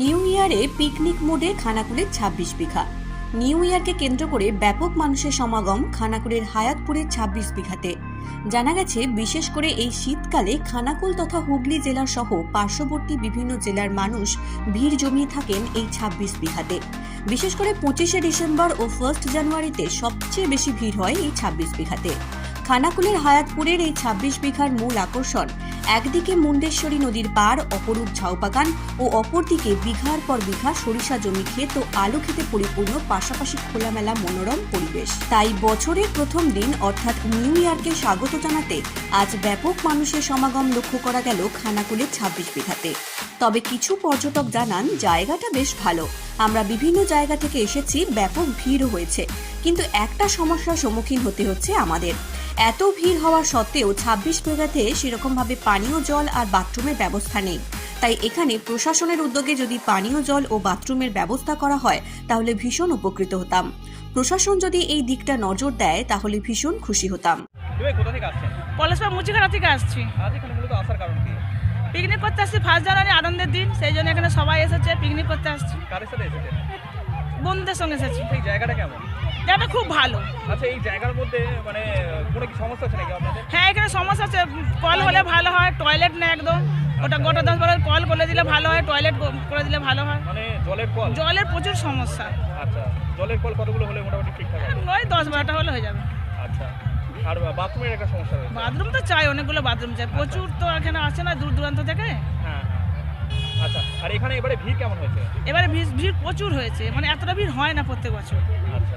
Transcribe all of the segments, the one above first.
New ইয়ারে picnic মোডে খানাকুলের ছাব্বিশ বিঘা। নিউ ইয়ারকে কেন্দ্র করে ব্যাপক মানুষের সমাগম খানাকুলের হায়াতপুরের ছাব্বিশ বিঘাতে। জানা গেছে, বিশেষ করে এই শীতকালে খানাকুল তথা হুগলি জেলার সহ পার্শ্ববর্তী বিভিন্ন জেলার মানুষ ভিড় জমিয়ে থাকেন এই ছাব্বিশ বিঘাতে। বিশেষ করে পঁচিশে ডিসেম্বর ও ফার্স্ট জানুয়ারিতে সবচেয়ে বেশি ভিড় হয় এই ছাব্বিশ বিঘাতে। খানাকুলের হায়াতপুরের এই ছাব্বিশ বিঘার মূল আকর্ষণ। একদিকে মুন্ডেশ্বরী নদীর পার অপরূপ ঝাউবাগান ও অপরদিকে বিঘার পর বিঘা সরিষা জমি ক্ষেত ও আলু খেতে পরিপূর্ণ, পাশাপাশি খোলামেলা মনোরম পরিবেশ। তাই বছরের প্রথম দিন, অর্থাৎ নিউ ইয়ারকে স্বাগত জানাতে আজ ব্যাপক মানুষের সমাগম লক্ষ্য করা গেল খানাকুলের ছাব্বিশ বিঘাতে। তবে কিছু পর্যটক জানান, জায়গাটা বেশ ভালো। আমরা বিভিন্ন জায়গা থেকে এসেছি, ব্যাপক ভিড় হয়েছে। কিন্তু একটা সমস্যার সম্মুখীন হতে হচ্ছে আমাদের। এত ভিড় হওয়া সত্ত্বেও ছাব্বিশ বিঘাতে সেরকমভাবে পানীয় জল আর বাথরুমের ব্যবস্থা নেই। তাই এখানে প্রশাসনের উদ্যোগে যদি পানীয় জল ও বাথরুমের ব্যবস্থা করা হয় তাহলে ভীষণ উপকৃত হতাম। প্রশাসন যদি এই দিকটা নজর দেয় তাহলে ভীষণ খুশি হতাম। কোথা থেকে আসছেন? পলাশপুর মুচিখানা থেকে আসছি। আজ এখানে মূলত আসার কারণ কি? পিকনিক করতে আসছি ফার্স্ট জানুয়ারি আনন্দের দিন। সেই জন্য এখানে সবাই এসেছে পিকনিক করতে আসছি। সাথে বন্ধুদের সঙ্গে এসেছি। এই জায়গাটা কেমন? জায়গাটা খুব ভালো। আচ্ছা এই জায়গার মধ্যে মানে কোনো কি সমস্যা আছে নাকি আপনাদের? হ্যাঁ এখানে সমস্যা আছে। কল হলে ভালো হয় টয়লেট নেই একদম। ওটা গোটা দশ বারের কল করে দিলে ভালো হয় টয়লেট করে দিলে ভালো হয়। মানে জলের কল? জলের প্রচুর সমস্যা। আচ্ছা জলের কল কতগুলো হলে মোটামুটি ঠিকঠাক ওই দশ বারোটা হলে হয়ে যাবে। আচ্ছা আর বাথরুমের একটা সমস্যা রয়েছে? বাথরুম তো চাই অনেকগুলো বাথরুম চাই। প্রচুর তো এখানে আসে না দূর দূরান্ত থেকে। হ্যাঁ আচ্ছা আর এখানে এবারে ভিড় কেমন হয়েছে? এবারে ভিড় প্রচুর হয়েছে। মানে এতটা ভিড় হয় না প্রত্যেক বছর। আচ্ছা।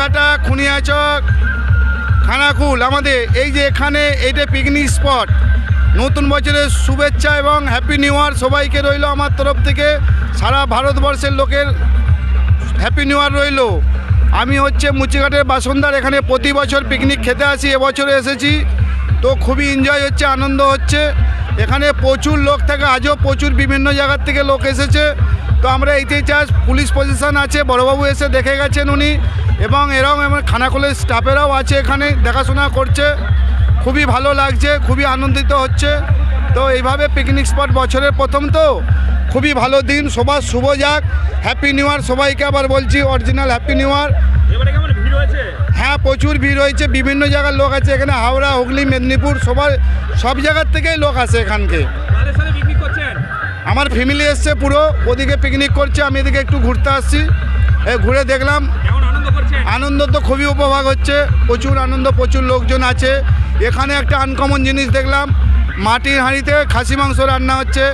Muchighata Khuniachak Khanakul, আমাদের এই যে এখানে এইটা পিকনিক স্পট নতুন বছরের শুভেচ্ছা এবং হ্যাপি নিউ ইয়ার সবাইকে রইল আমার তরফ থেকে। সারা ভারতবর্ষের লোকের হ্যাপি নিউ ইয়ার রইল। আমি হচ্ছে মুচিঘাটের বাসন্দার, এখানে প্রতি বছর পিকনিক খেতে আসি এবছরে এসেছি। তো খুবই এনজয় হচ্ছে, আনন্দ হচ্ছে। এখানে প্রচুর লোক থাকে, আজও প্রচুর বিভিন্ন জায়গার থেকে লোক এসেছে। তো আমরা এইটাই চাই পুলিশ প্রশাসন আছে বড়বাবু এসে দেখে গেছেন উনি এবং এরকম খানাকুলের স্টাফেরাও আছে এখানে দেখাশোনা করছে। খুবই ভালো লাগছে খুবই আনন্দিত হচ্ছে। তো এইভাবে পিকনিক স্পট বছরের প্রথম তো খুবই ভালো দিন সবার শুভ যাক। হ্যাপি নিউ ইয়ার সবাইকে আবার বলছি অরিজিনাল হ্যাপি নিউ ইয়ার হ্যাঁ প্রচুর ভিড় হয়েছে বিভিন্ন জায়গার লোক আছে এখানে হাওড়া হুগলি মেদিনীপুর সবার সব জায়গার থেকেই লোক আসে এখানকে। আমার ফ্যামিলি এসছে পুরো ওদিকে পিকনিক করছে আমি এদিকে একটু ঘুরতে আসছি। ঘুরে দেখলাম আনন্দ তো খুবই উপভোগ হচ্ছে প্রচুর আনন্দ প্রচুর লোকজন আছে। এখানে একটা আনকমন জিনিস দেখলাম মাটির হাঁড়িতে খাসি মাংস রান্না হচ্ছে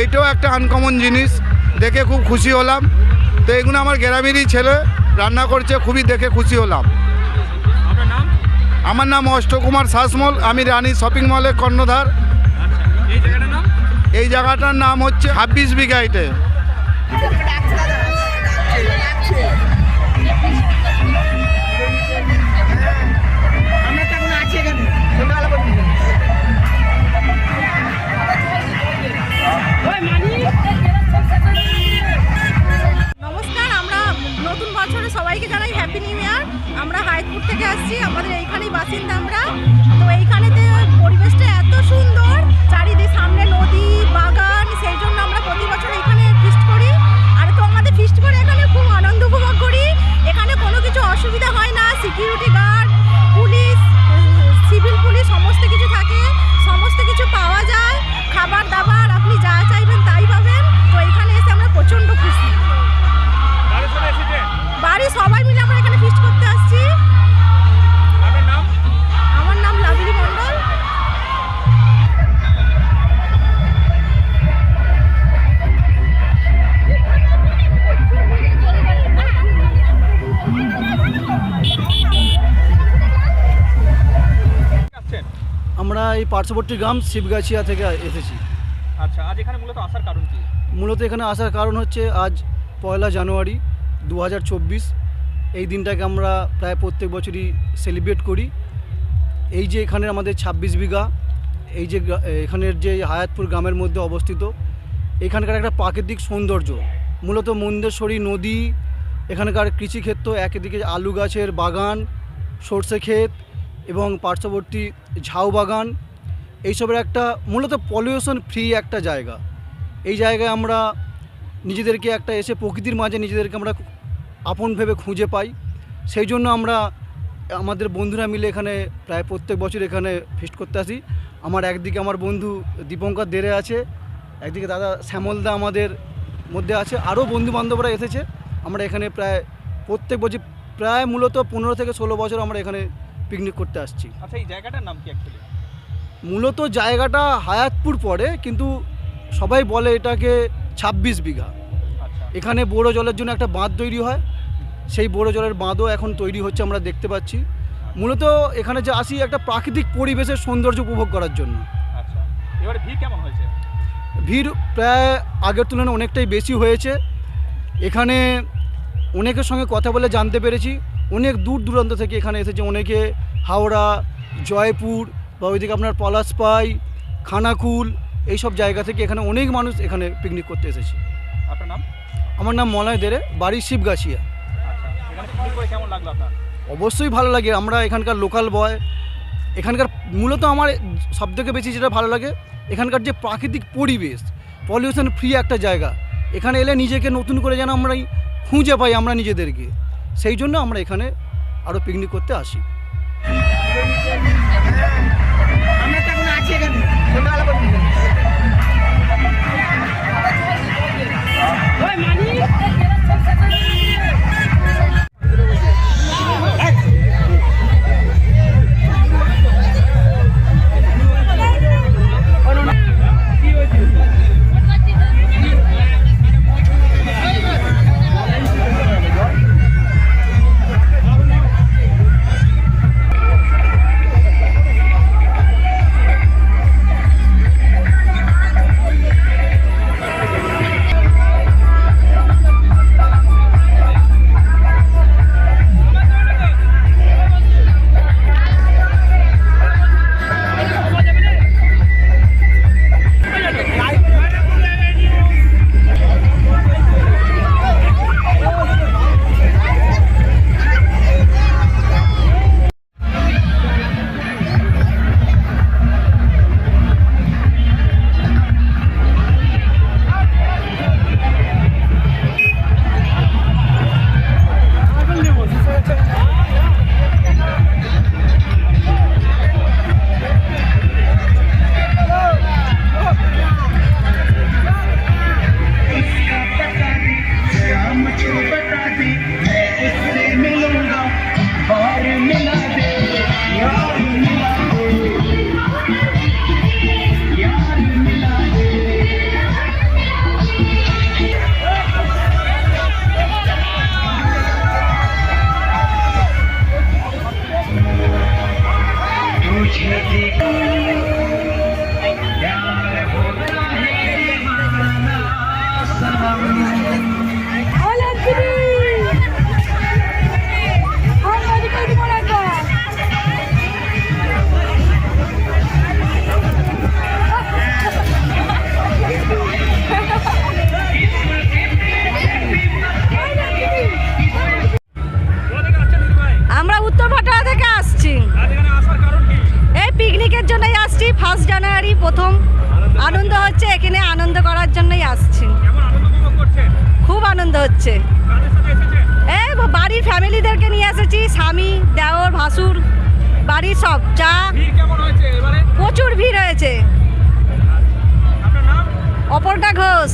এইটাও একটা আনকমন জিনিস দেখে খুব খুশি হলাম। তো এগুলো আমার গ্রামেরই ছেলে রান্না করছে খুবই দেখে খুশি হলাম। আমার নাম অষ্টকুমার শাসমল আমি রানী শপিং মলের কর্ণধার। এই জায়গাটার নাম হচ্ছে ছাব্বিশ বিঘা আমরা এই পার্শ্ববর্তী গ্রাম শিবগাছিয়া থেকে এসেছি। আচ্ছা আজ এখানে মূলত আসার কারণ কি? মূলত এখানে আসার কারণ হচ্ছে আজ পয়লা জানুয়ারি দু হাজার চব্বিশ। এই দিনটাকে আমরা প্রায় প্রত্যেক বছরই সেলিব্রেট করি। এই যে এখানে আমাদের ২৬ বিঘা এই যে এখানের যে হায়াতপুর গ্রামের মধ্যে অবস্থিত এখানকার একটা প্রাকৃতিক সৌন্দর্য। মূলত মন্দেশ্বরী নদী এখানকার কৃষিক্ষেত্র একদিকে আলু গাছের বাগান সর্ষে ক্ষেত এবং পার্শ্ববর্তী ঝাউ বাগান, এইসবের একটা মূলত পলিউশন ফ্রি একটা জায়গা। এই জায়গায় আমরা নিজেদেরকে একটা এসে প্রকৃতির মাঝে নিজেদেরকে আমরা আপন ভেবে খুঁজে পাই। সেই জন্য আমরা আমাদের বন্ধুরা মিলে এখানে প্রায় প্রত্যেক বছর এখানে ফিস্ট করতে আসি। আমার একদিকে আমার বন্ধু দীপঙ্কর দেরে আছে, একদিকে দাদা শ্যামলদা আমাদের মধ্যে আছে। আরও বন্ধু বান্ধবরা এসেছে। আমরা এখানে প্রায় প্রত্যেক বছর, প্রায় মূলত পনেরো থেকে ষোলো বছর আমরা এখানে পিকনিক করতে আসছি। আচ্ছা এই জায়গাটার নাম কি অ্যাকচুয়ালি মূলত জায়গাটা হায়াতপুর পড়ে কিন্তু সবাই বলে এটাকে ছাব্বিশ বিঘা। আচ্ছা। এখানে বড় জলের জন্য একটা বাঁধ তৈরি হয়। সেই বড় জলের বাঁধও এখন তৈরি হচ্ছে আমরা দেখতে পাচ্ছি। মূলত এখানে যে আসি একটা প্রাকৃতিক পরিবেশের সৌন্দর্য উপভোগ করার জন্য। আচ্ছা। এবারে ভিড় কেমন হয়েছে? ভিড় প্রায় আগের তুলনায় অনেকটাই বেশি হয়েছে। এখানে অনেকের সঙ্গে কথা বলে জানতে পেরেছি। অনেক দূর দূরান্ত থেকে এখানে এসেছে। অনেকে হাওড়া জয়পুর বা ওইদিকে আপনার পলাশপাই খানাকুল এইসব জায়গা থেকে এখানে অনেক মানুষ এখানে পিকনিক করতে এসেছে। আপনার নাম? আমার নাম মলয় দেরে বাড়ি শিবগাছিয়া। আচ্ছা কেমন লাগল আপনার? অবশ্যই ভালো লাগে আমরা এখানকার লোকাল বয় এখানকার মূলত আমার সবথেকে বেশি যেটা ভালো লাগে এখানকার যে প্রাকৃতিক পরিবেশ পলিউশন ফ্রি একটা জায়গা। এখানে এলে নিজেকে নতুন করে যেন আমরাই খুঁজে পাই আমরা নিজেদেরকে। সেই জন্য আমরা এখানে আরও পিকনিক করতে আসি। আমরা তো এখন আছি এখানে। আসছি ফার্স্ট জানুয়ারি প্রথম। আনন্দ হচ্ছে এখানে আনন্দ করার জন্যই আসছি। খুব আনন্দ হচ্ছে। এ এই বাড়ির ফ্যামিলিদেরকে নিয়ে এসেছি স্বামী দেওর ভাসুর বাড়ির সব চা। প্রচুর ভিড় হয়েছে। অপর্ণা ঘোষ।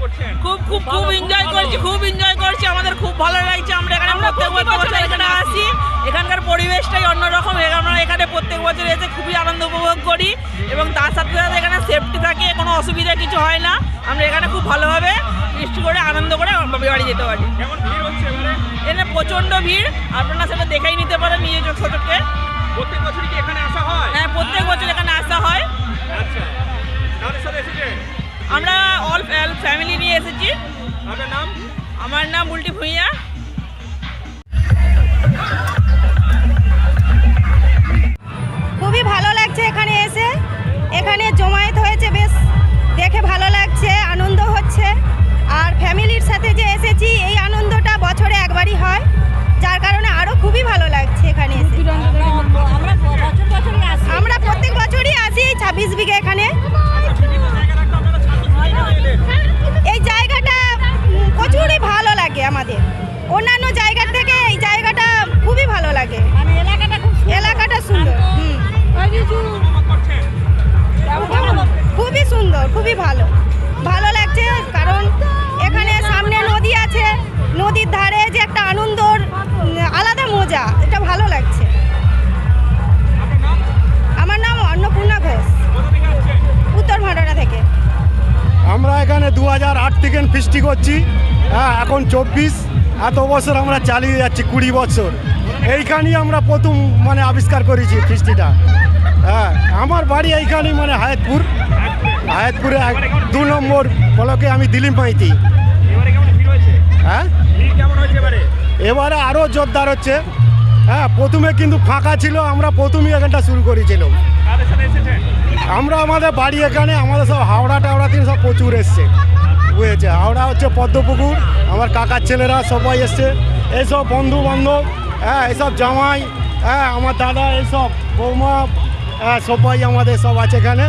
করছেন? খুব খুব খুব এনজয় করছি খুব এনজয় করছি আমাদের খুব ভালো লাগছে আমরা এখানে প্রত্যেক বছর এখানে আসি। এখানকার পরিবেশটাই অন্যরকম আমরা এখানে প্রত্যেক বছর এসে খুবই আনন্দ উপভোগ করি এবং তার সাথে সাথে এখানে সেফটি থাকে কোনো অসুবিধা কিছু হয় না। আমরা এখানে খুব ভালোভাবে বৃষ্টি করে আনন্দ করে বাড়ি যেতে পারি। কেমন ভিড় হচ্ছে এবারে? এখানে প্রচণ্ড ভিড় আপনারা সেটা দেখেই নিতে পারেন নিজের চোখ। সচককে প্রত্যেক বছরই কি এখানে আসা হয়? হ্যাঁ প্রত্যেক বছর এখানে আসা হয়। আচ্ছা। সাথে আমরা অল ফ্যামিলি নিয়ে এসেছি। আপনার নাম? আমার নাম উল্টি ভুঁইয়া। খুবই ভালো লাগছে এখানে এসে। এখানে জমায়েত হয়েছে বেশ। দেখে ভালো লাগছে আনন্দ হচ্ছে। আর ফ্যামিলির সাথে যে এসেছি এই আনন্দটা বছরে একবারই হয়। যার কারণে আরও খুবই ভালো লাগছে এখানে এসে। আমরা প্রত্যেক বছরই আসি এই ছাব্বিশ বিঘে এখানে। এই জায়গাটা প্রচুরই ভালো লাগে আমাদের। অন্যান্য জায়গার থেকে এই জায়গাটা খুবই ভালো লাগে। এলাকাটা সুন্দর। খুবই সুন্দর খুবই ভালো। ভালো লাগছে কারণ এখানে সামনে নদী আছে। নদীর ধারে যে একটা আনন্দর আলাদা মজা এটা ভালো লাগছে। আমার নাম অন্নপূর্ণা ঘোষ। উত্তর ভান্ডারা থেকে। আমরা এখানে দু হাজার আট থেকে ফিস্টি করছি। হ্যাঁ এখন চব্বিশ। এত বছর আমরা চালিয়ে যাচ্ছি, কুড়ি বছর। এইখানেই আমরা প্রথম মানে আবিষ্কার করেছি ফিস্টিটা। হ্যাঁ আমার বাড়ি এইখানেই মানে হায়াতপুর। হায়াতপুরে দু নম্বর ব্লকে আমি ভিড় হয়েছে হ্যাঁ? এবারে আরও জোরদার হচ্ছে। হ্যাঁ প্রথমে কিন্তু ফাঁকা ছিল, আমরা প্রথমেই এখানটা শুরু করেছিলাম। আমরা আমাদের বাড়ি এখানে, আমাদের সব হাওড়া টাওড়া থেকে সব প্রচুর এসছে। বুঝেছে? হাওড়া হচ্ছে পদ্মপুকুর, আমার কাকার ছেলেরা সবাই এসছে। এইসব বন্ধু বান্ধব হ্যাঁ এইসব জামাই হ্যাঁ আমার দাদা, এইসব বৌমা হ্যাঁ সবাই আমাদের সব আছে এখানে।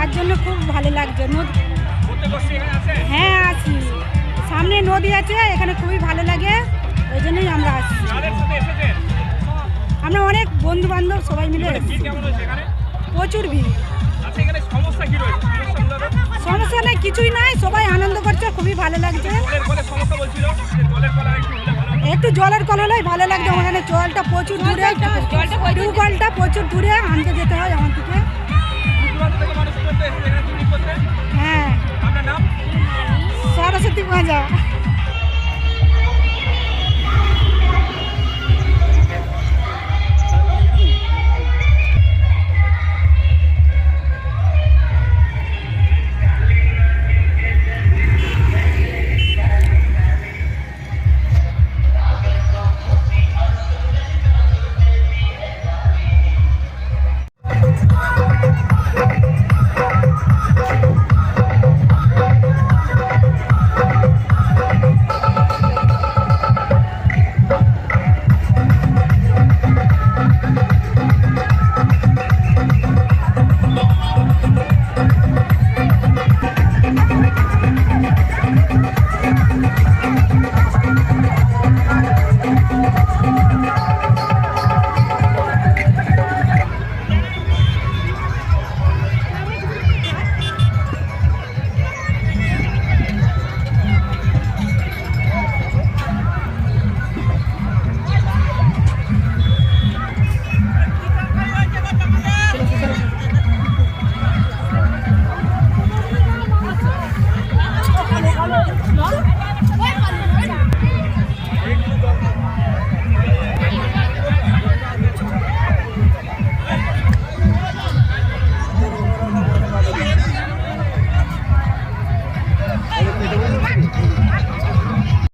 তার জন্য খুব ভালো লাগছে। হ্যাঁ আছি। সামনে নদী আছে এখানে খুবই ভালো লাগে ওই জন্যই আমরা আসছি। এসেছেন আমরা অনেক বন্ধু বান্ধব সবাই মিলে প্রচুর ভিড়। আচ্ছা সমস্যা নেই কিছুই নাই সবাই আনন্দ করছে খুবই ভালো লাগছে। একটু জলের কল হলেই ভালো লাগছে ওখানে জলটা প্রচুর দূরে টিউবওয়েলটা প্রচুর দূরে হ্যাঁ। সরস্বতী পূজা